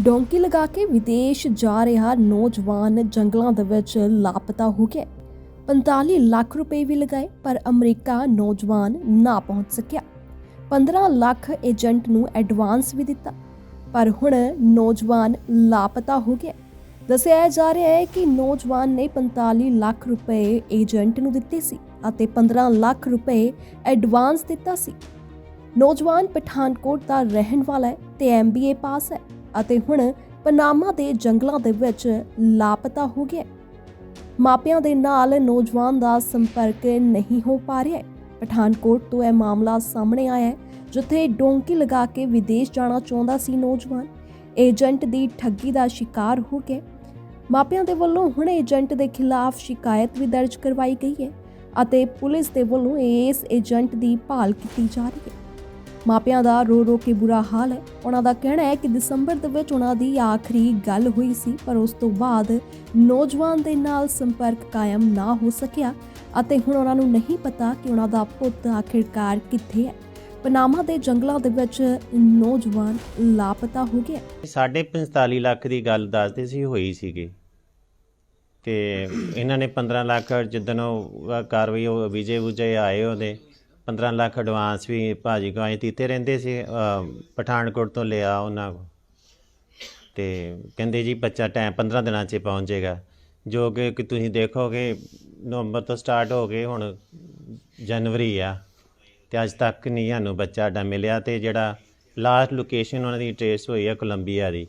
Donkey ਲਗਾ ਕੇ ਵਿਦੇਸ਼ ਜਾ ਰਿਹਾ, ਨੌਜਵਾਨ ਜੰਗਲਾਂ ਦੇ ਵਿੱਚ ਲਾਪਤਾ ਹੋ ਗਿਆ। 45 ਲੱਖ ਰੁਪਏ ਵੀ ਲਗਾਏ, ਪਰ ਅਮਰੀਕਾ ਨੌਜਵਾਨ ਨਾ ਪਹੁੰਚ ਸਕਿਆ। 15 ਲੱਖ ਏਜੰਟ ਨੂੰ ਐਡਵਾਂਸ ਵੀ ਦਿੱਤਾ, ਪਰ ਹੁਣ ਨੌਜਵਾਨ ਲਾਪਤਾ ਹੋ ਗਿਆ। ਦੱਸਿਆ ਜਾ ਰਿਹਾ ਹੈ ਕਿ ਨੌਜਵਾਨ ਨੇ 45 ਲੱਖ ਰੁਪਏ ਏਜੰਟ ਨੂੰ ਦਿੱਤੇ ਸੀ ਅਤੇ 15 ਲੱਖ ਰੁਪਏ ਐਡਵਾਂਸ ਦਿੱਤਾ ਸੀ। ਨੌਜਵਾਨ ਪਠਾਨਕੋਟ ਦਾ ਰਹਿਣ ਵਾਲਾ ਹੈ ਤੇ ਐਮਬੀਏ ਪਾਸ ਹੈ। ਅਤੇ ਹੁਣ ਪਨਾਮਾ ਦੇ ਜੰਗਲਾਂ ਦੇ ਵਿੱਚ ਲਾਪਤਾ ਹੋ ਗਿਆ ਮਾਪਿਆਂ ਦੇ ਨਾਲ ਨੌਜਵਾਨ ਦਾ ਸੰਪਰਕ ਨਹੀਂ ਹੋ ਪਾ ਰਿਹਾ ਪਠਾਨਕੋਟ ਤੋਂ ਇਹ ਮਾਮਲਾ ਸਾਹਮਣੇ ਆਇਆ ਹੈ, ਜਿੱਥੇ ਡੋਂਕੀ ਲਗਾ ਕੇ ਵਿਦੇਸ਼ ਜਾਣਾ ਚਾਹੁੰਦਾ ਸੀ ਨੌਜਵਾਨ। ਏਜੰਟ ਦੀ ਠੱਗੀ ਦਾ ਸ਼ਿਕਾਰ ਹੋ ਗਿਆ ਮਾਪਿਆਂ ਦੇ ਵੱਲੋਂ ਹੁਣ ਏਜੰਟ ਦੇ ਖਿਲਾਫ ਸ਼ਿਕਾਇਤ ਵੀ ਦਰਜ ਕਰਵਾਈ ਗਈ ਹੈ ਅਤੇ ਪੁਲਿਸ ਦੇ ਵੱਲੋਂ ਇਸ ਏਜੰਟ ਦੀ ਭਾਲ ਕੀਤੀ ਜਾ ਰਹੀ ਹੈ। ਮਾਪਿਆਂ ਦਾ ਰੋ ਰੋ ਕੇ ਬੁਰਾ ਹਾਲ ਹੈ। ਉਹਨਾਂ ਦਾ ਕਹਿਣਾ ਹੈ ਕਿ ਦਸੰਬਰ ਦੇ ਵਿੱਚ ਉਹਨਾਂ ਦੀ ਆਖਰੀ ਗੱਲ ਹੋਈ ਸੀ, ਪਰ ਉਸ ਤੋਂ ਬਾਅਦ ਨੌਜਵਾਨ ਦੇ ਨਾਲ ਸੰਪਰਕ ਕਾਇਮ ਨਾ ਹੋ ਸਕਿਆ ਅਤੇ ਹੁਣ ਉਹਨਾਂ ਨੂੰ ਨਹੀਂ ਪਤਾ ਕਿ ਉਹਨਾਂ ਦਾ ਪੁੱਤ ਆਖਿਰਕਾਰ ਕਿੱਥੇ ਹੈ। ਪਨਾਮਾ ਦੇ ਜੰਗਲਾਂ ਦੇ ਵਿੱਚ ਨੌਜਵਾਨ ਲਾਪਤਾ ਹੋ ਗਿਆ। ਸਾਢੇ 45 ਲੱਖ ਦੀ ਗੱਲ ਦੱਸਦੇ ਸੀ, ਹੋਈ ਸੀਗੀ ਤੇ ਇਹਨਾਂ ਨੇ 15 ਲੱਖ ਜਿੱਦਣ ਉਹ ਕਾਰਵਾਈ ਉਹ ਵਿਜੇ ਵੁਜੇ ਆਏ ਉਹਦੇ 15 ਲੱਖ ਐਡਵਾਂਸ ਵੀ ਭਾਜੀ ਕੋਲ ਆਏ ਦਿੱਤੇ ਰਹਿੰਦੇ ਸੀ ਪਠਾਨਕੋਟ ਤੋਂ ਲਿਆ ਉਹਨਾਂ ਕੋਲ। ਤੇ ਕਹਿੰਦੇ ਜੀ ਬੱਚਾ ਟਾਈਮ 15 ਦਿਨਾਂ 'ਚ ਪਹੁੰਚ ਜਾਏਗਾ। ਜੋ ਕਿ ਕਿ ਤੁਸੀਂ ਦੇਖੋਗੇ, ਨਵੰਬਰ ਤੋਂ ਸਟਾਰਟ ਹੋ ਗਏ, ਹੁਣ ਜਨਵਰੀ ਆ। ਤੇ ਅੱਜ ਤੱਕ ਨਹੀਂ ਸਾਨੂੰ ਬੱਚਾ ਸਾਡਾ ਮਿਲਿਆ ਤੇ ਜਿਹੜਾ ਲਾਸਟ ਲੋਕੇਸ਼ਨ ਉਹਨਾਂ ਦੀ ਟ੍ਰੇਸ ਹੋਈ ਆ ਕੋਲੰਬੀਆ ਦੀ।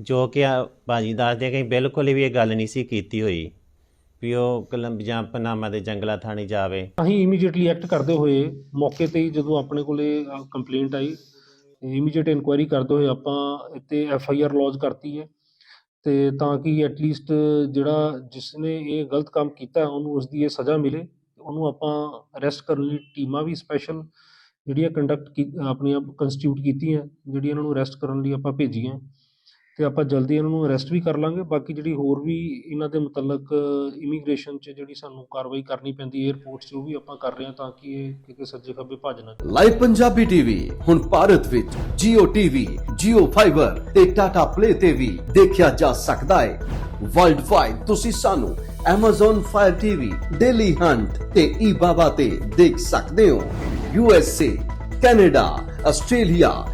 ਜੋ ਕਿ ਆ ਭਾਜੀ ਦੱਸਦੇ ਕਿ ਬਿਲਕੁਲ ਵੀ ਇਹ ਗੱਲ ਨਹੀਂ ਸੀ ਕੀਤੀ ਹੋਈ। ਵੀ ਉਹ ਕੋਲੰਬੀਆ ਪਨਾਮਾ ਦੇ ਜੰਗਲਾ ਥਾਣੇ ਜਾਵੇ। ਅਸੀਂ ਇਮੀਡੀਏਟਲੀ ਐਕਟ ਕਰਦੇ ਹੋਏ ਮੌਕੇ ਤੇ ਹੀ ਜਦੋਂ ਆਪਣੇ ਕੋਲੇ ਕੰਪਲੇਂਟ ਆਈ ਇਮੀਡੀਏਟ ਇਨਕੁਆਇਰੀ ਕਰਦੇ ਹੋਏ ਆਪਾਂ ਇੱਥੇ ਐਫ ਆਈ ਆਰ ਲੌਜ ਕਰਤੀ ਹੈ। ਤੇ ਤਾਂ ਕਿ ਐਟਲੀਸਟ ਜਿਹੜਾ ਜਿਸ ਨੇ ਇਹ ਗਲਤ ਕੰਮ ਕੀਤਾ, ਉਹਨੂੰ ਉਸ ਦੀ ਇਹ ਸਜ਼ਾ ਮਿਲੇ। ਉਹਨੂੰ ਆਪਾਂ ਅਰੈਸਟ ਕਰਨ ਲਈ ਟੀਮਾਂ ਵੀ ਸਪੈਸ਼ਲ ਜਿਹੜੀਆਂ ਕੰਡਕਟ ਆਪਣੀਆਂ ਕੰਸਟੀਟਿਊਟ ਕੀਤੀਆਂ, ਜਿਹੜੀਆਂ ਇਹਨਾਂ ਨੂੰ ਅਰੈਸਟ ਕਰਨ ਲਈ ਆਪਾਂ ਭੇਜੀਆਂ। ਤੇ ਆਪਾਂ ਜਲਦੀ ਇਹਨਾਂ ਨੂੰ ਅਰੈਸਟ ਵੀ ਕਰ ਲਾਂਗੇ। ਬਾਕੀ ਜਿਹੜੀ ਹੋਰ ਵੀ ਇਹਨਾਂ ਦੇ ਮੁਤਲਕ ਇਮੀਗ੍ਰੇਸ਼ਨ 'ਚ ਜਿਹੜੀ ਸਾਨੂੰ ਕਾਰਵਾਈ ਕਰਨੀ ਪੈਂਦੀ 에ਅਰਪੋਰਟ 'ਚ ਉਹ ਵੀ ਆਪਾਂ ਕਰ ਰਹੇ ਹਾਂ ਤਾਂ ਕਿ ਇਹ ਕਿਤੇ ਸੱਜੇ ਖੱਬੇ ਭੱਜ ਨਾ ਲਾਈਵ ਪੰਜਾਬੀ ਟੀਵੀ ਹੁਣ ਭਾਰਤ ਵਿੱਚ Jio TV, Jio Fiber ਤੇ Tata Play ਤੇ ਵੀ ਦੇਖਿਆ ਜਾ ਸਕਦਾ ਹੈ। ਵਰਲਡ ਵਾਈਡ ਤੁਸੀਂ ਸਾਨੂੰ Amazon Fire TV, Daily Hunt ਤੇ eBaba ਤੇ ਦੇਖ ਸਕਦੇ ਹੋ। USA, Canada, Australia,